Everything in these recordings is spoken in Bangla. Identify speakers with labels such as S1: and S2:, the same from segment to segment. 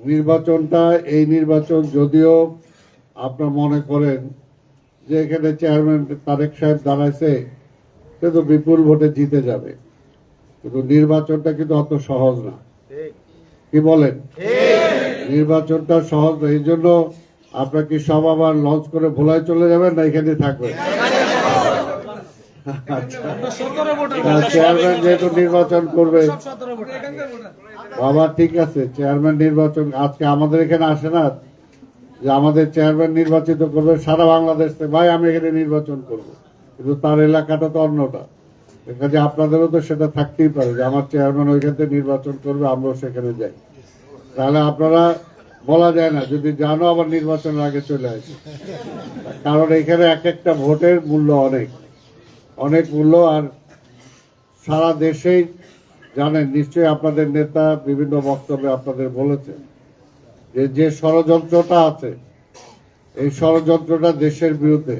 S1: নির্বাচনটা এই নির্বাচন যদিও আপনার মনে করেন যে এখানে চেয়ারম্যান তারেক সাহেব দাঁড়াইছে সে তো বিপুল ভোটে জিতে যাবে। কিন্তু নির্বাচনটা কিন্তু অত সহজ না। কি বলেন? নির্বাচনটা সহজ না এই জন্য আপনার কি সব আবার লঞ্চ করে ভোলায় চলে যাবেন না এখানে থাকবেন? চেয়ারম্যান যেহেতু নির্বাচন করবে বাবা ঠিক আছে চেয়ারম্যান নির্বাচন আজকে আমাদের এখানে আসে না যে আমাদের চেয়ারম্যান নির্বাচিত করবে সারা বাংলাদেশ। থেকে ভাই আমি এখানে নির্বাচন করব কিন্তু তার এলাকাটা তো অন্যটা। কাজে আপনাদেরও তো সেটা থাকতেই পারে যে আমার চেয়ারম্যান ওইখান থেকে নির্বাচন করবে আমরাও সেখানে যাই। তাহলে আপনারা বলা যায় না যদি জানো আবার নির্বাচনের আগে চলে আসে। কারণ এখানে এক একটা ভোটের মূল্য অনেক। অনেক মূল্য আর সারা দেশেই জানেন, নিশ্চয়ই আপনাদের নেতা বিভিন্ন বক্তব্যে আপনাদের বলেছে যে যে ষড়যন্ত্রটা আছে, এই ষড়যন্ত্রটা দেশের বিরুদ্ধে।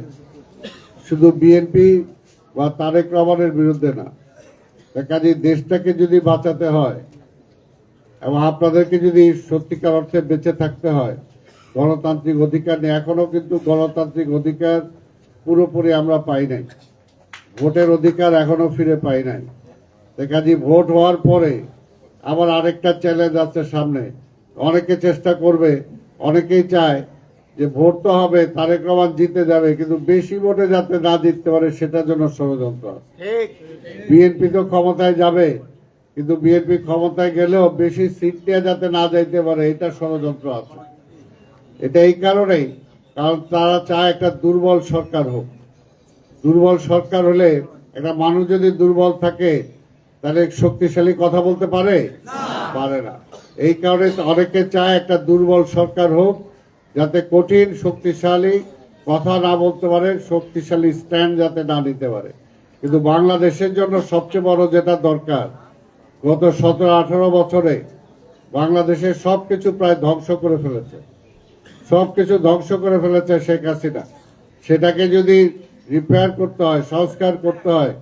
S1: শুধু বিএনপি বা তারেক রহমানের বিরুদ্ধে না কাজে দেশটাকে যদি বাঁচাতে হয় এবং আপনাদেরকে যদি সত্যিকার অর্থে বেঁচে থাকতে হয়, গণতান্ত্রিক অধিকার নেই এখনও কিন্তু গণতান্ত্রিক অধিকার পুরোপুরি আমরা পাই নাই। ভোটের অধিকার এখনও ফিরে পাই নাই। কাজে ভোট হওয়ার পরে আবার আরেকটা চ্যালেঞ্জ আছে সামনে। অনেকে চেষ্টা করবে অনেকেই চায় যে ভোট তো হবে তারেক রহমান জিতে যাবে কিন্তু বেশি ভোটে যাতে না জিততে পারে সেটার জন্য ষড়যন্ত্র বিএনপি তো ক্ষমতায় যাবে কিন্তু বিএনপি ক্ষমতায় গেলেও বেশি সিট নিয়ে যাতে না যাইতে পারে এটা ষড়যন্ত্র আছে। এটা এই কারণেই কারণ তারা চায় একটা দুর্বল সরকার হোক। দুর্বল সরকার হলে একটা মানুষ যদি দুর্বল থাকে, তাহলে শক্তিশালী কথা বলতে পারে? পারে না। এই কারণে অনেকে চায় একটা দুর্বল সরকার হোক, যাতে কঠিন, শক্তিশালী কথা না বলতে পারে, শক্তিশালী স্ট্যান্ড যাতে না নিতে পারে। কিন্তু বাংলাদেশের জন্য সবচেয়ে বড় যেটা দরকার, গত সতেরো, আঠারো বছরে বাংলাদেশের সবকিছু প্রায় ধ্বংস করে ফেলেছে। সব কিছু ধ্বংস করে ফেলেছে শেখ হাসিনা। সেটাকে যদি রিপেয়ার করতে হয় সংস্কার করতে হয়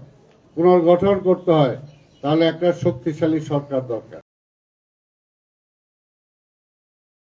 S1: পুনর্গঠন করতে হয় তাহলে একটা শক্তিশালী সরকার দরকার।